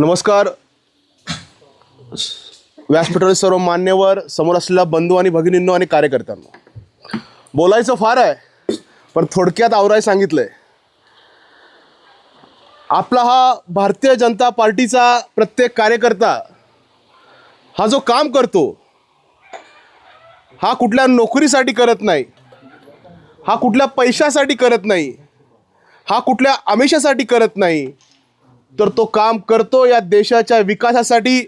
नमस्कार. व्यासपीठावर सर्व मान्यवर समोर असलेल्या बंधू आणि भगिनींनो आणि कार्यकर्त्यांना. बोलायचं फार आहे पण थोडक्यात आवराय सांगितलंय. आपला हा भारतीय जनता पार्टीचा प्रत्येक कार्यकर्ता हा जो काम करतो हा कुठल्या नोकरीसाठी करत नाही हा कुठल्या पैशासाठी करत नाही हा कुठल्या आमिषासाठी करत नाही तर तो काम करतो या देशाच्या विकासासाठी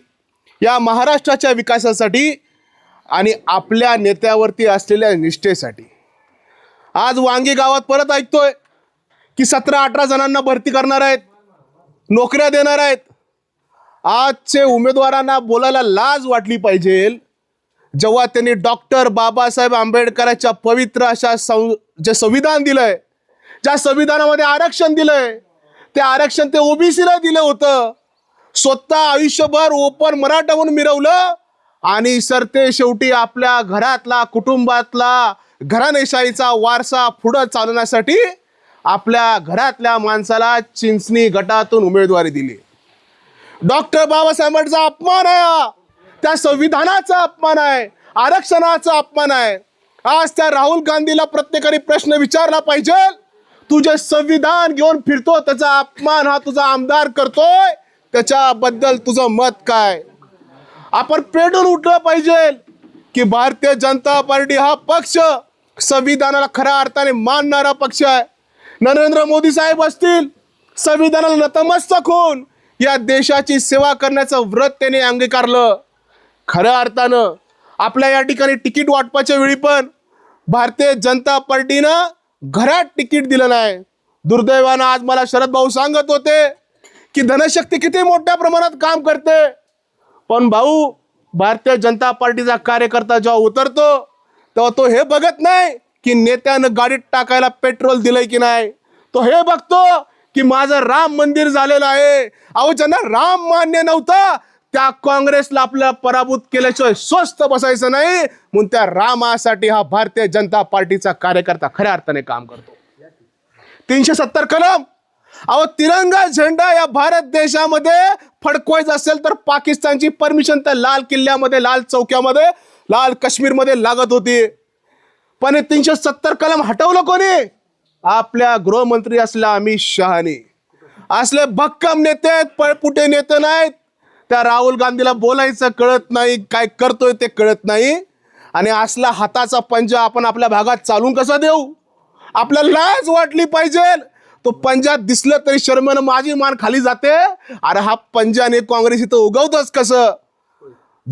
या महाराष्ट्राच्या विकासासाठी आणि आपल्या नेत्यावरती असलेल्या निष्ठेसाठी. आज वांगी गावात परत ऐकतोय की सतरा अठरा जणांना भरती करणार आहेत नोकऱ्या देणार आहेत. आजचे उमेदवारांना बोलायला लाज वाटली पाहिजे. जेव्हा त्यांनी डॉक्टर बाबासाहेब आंबेडकरांच्या पवित्र अशा सं जे संविधान दिलंय ज्या संविधानामध्ये आरक्षण दिलंय ते आरक्षण ते ओबीसीला दिलं होतं. स्वतः आयुष्यभर ओपन मराठा म्हणून मिरवलं. आणि सर ते शेवटी आपल्या घरातला कुटुंबातला घराणेशाहीचा वारसा पुढं चालवण्यासाठी आपल्या घरातल्या माणसाला चिंचणी गटातून उमेदवारी दिली. डॉक्टर बाबासाहेबांचा अपमान आहे त्या संविधानाचा अपमान आहे. आरक्षणाचा अपमान आहे. आज त्या राहुल गांधीला प्रत्येकाने प्रश्न विचारला पाहिजे. तुझे संविधान घेऊन फिरतो त्याचा अपमान हा तुझा आमदार करतोय त्याच्याबद्दल तुझं मत काय? आपण पेटून उठलं पाहिजे की भारतीय जनता पार्टी हा पक्ष संविधानाला खऱ्या अर्थाने मानणारा पक्ष आहे. नरेंद्र मोदी साहेब असतील संविधानाला नतमस्तक होऊन या देशाची सेवा करण्याचं व्रत त्याने अंगीकारलं. खऱ्या अर्थानं आपल्या या ठिकाणी तिकीट वाटपाच्या वेळी पण भारतीय जनता पार्टीनं घरात तिकीट दिलं नाही. दुर्दैवानं आज मला शरद भाऊ सांगत होते की धनशक्ती किती मोठ्या प्रमाणात काम करते. पण भाऊ भारतीय जनता पार्टीचा कार्यकर्ता जेव्हा उतरतो तेव्हा तो हे बघत नाही की नेत्यानं गाडीत टाकायला पेट्रोल दिलंय की नाही. तो हे बघतो की माझं राम मंदिर झालेलं आहे. अहो ज्यांना राम मान्य नव्हता त्या काँग्रेसला आपल्याला पराभूत केल्याशिवाय स्वस्त बसायचं नाही. म्हणून त्या रामासाठी हा भारतीय जनता पार्टीचा कार्यकर्ता खऱ्या अर्थाने काम करतो. तीनशे सत्तर कलम. अहो तिरंगा झेंडा या भारत देशामध्ये फडकवायचा असेल तर पाकिस्तानची परमिशन तर लाल किल्ल्यामध्ये लाल चौक्यामध्ये लाल काश्मीरमध्ये लागत होती. पण हे तीनशे सत्तर कलम हटवलं कोणी? आपल्या गृहमंत्री असल्या अमित शहाने. असले भक्कम नेते आहेत पळपुटे नेते नाहीत. त्या राहुल गांधीला बोलायचं कळत नाही काय करतोय ते कळत नाही. आणि असला हाताचा पंजा आपण आपल्या भागात चालून कसा देऊ? आपल्याला लाज वाटली पाहिजे. तो पंजात दिसलं तरी शर्मेनं माझी मान खाली जाते. अरे हा पंजाने काँग्रेस इथं उगवतच कसं?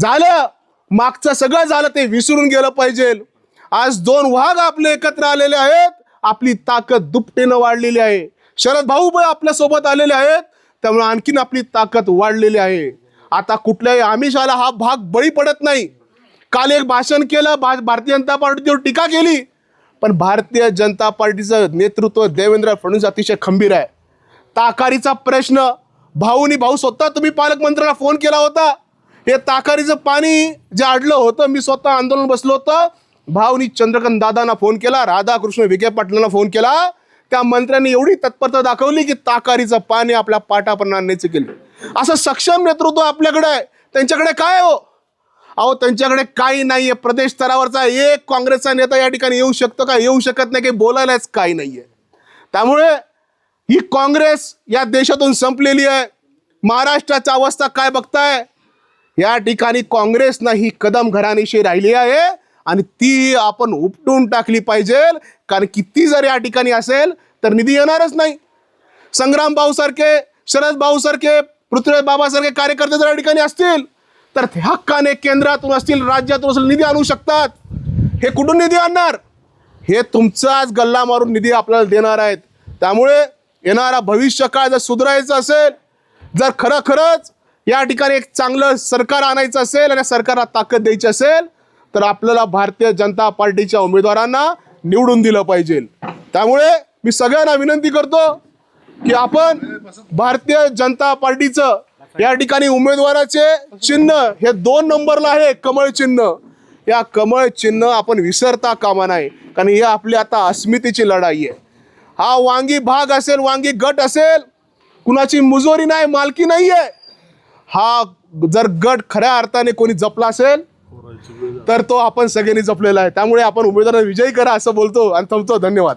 झालं. मागचं सगळं झालं ते विसरून गेलं पाहिजे. आज दोन वाघ आपले एकत्र आलेले आहेत. आपली ताकद दुपटेनं वाढलेली आहे. शरद भाऊ पण आपल्यासोबत आलेले आहेत. त्यामुळे आणखीन आपली ताकद वाढलेली आहे. आता कुठल्याही आमिषाला हा भाग बळी पडत नाही. काल एक भाषण केलं भा भारतीय जनता पार्टीवर टीका केली. पण भारतीय जनता पार्टीचं नेतृत्व देवेंद्र फडणवीस अतिशय खंबीर आहे. ताकारीचा प्रश्न भाऊनी भाऊ स्वतः तुम्ही पालकमंत्र्यांना फोन केला होता. हे ताकारीचं पाणी जे अडलं होतं मी स्वतः आंदोलन बसलो होतं. भाऊनी चंद्रकांत दादांना फोन केला राधाकृष्ण विखे पाटलांना फोन केला. त्या मंत्र्यांनी एवढी तत्परता दाखवली की ताकारीचं पाणी आपल्या पाटापर्यंत आणण्याचं केलं. असं सक्षम नेतृत्व आपल्याकडे आहे. त्यांच्याकडे काय हो? अहो त्यांच्याकडे काही नाहीये. प्रदेश स्तरावरचा एक काँग्रेसचा नेता या ठिकाणी येऊ शकतो का? येऊ शकत नाही. काही बोलायलाच काही नाहीये. त्यामुळे ही काँग्रेस या देशातून संपलेली आहे. महाराष्ट्राची अवस्था काय बघताय? या ठिकाणी काँग्रेसनं ही कदम घराणीशी राहिली आहे आणि ती आपण उपटून टाकली पाहिजे. कारण की ती जर या ठिकाणी असेल तर निधी येणारच नाही. संग्राम भाऊ सारखे शरद भाऊ सारखे पृथ्वीराज बाबासारखे कार्यकर्ते जर या ठिकाणी असतील तर ते हक्काने केंद्रातून असतील राज्यातून असतील निधी आणू शकतात. हे कुठून निधी आणणार? हे तुमचाच गल्ला मारून निधी आपल्याला देणार आहेत. त्यामुळे येणारा भविष्य काळ जर सुधारायचं असेल जर खरं खरंच या ठिकाणी एक चांगलं सरकार आणायचं असेल आणि सरकारला ताकद द्यायची असेल तर आपल्याला भारतीय जनता पार्टीच्या उमेदवारांना निवडून दिलं पाहिजे. त्यामुळे मी सगळ्यांना विनंती करतो की आपण भारतीय जनता पार्टीचं या ठिकाणी उमेदवाराचे चिन्ह हे दोन नंबरला आहे कमळ चिन्ह. या कमळ चिन्ह आपण विसरता कामा नाही कारण ही आपली आता अस्मितेची लढाई आहे. हा वांगी भाग असेल वांगी गट असेल कुणाची मुजोरी नाही मालकी नाही आहे हा जर गट खऱ्या अर्थाने कोणी जपला असेल तर तो आपण सगळ्यांनी जपलेला आहे. त्यामुळे आपण उमेदवारांना विजयी करा असं बोलतो आणि थांबतो. धन्यवाद.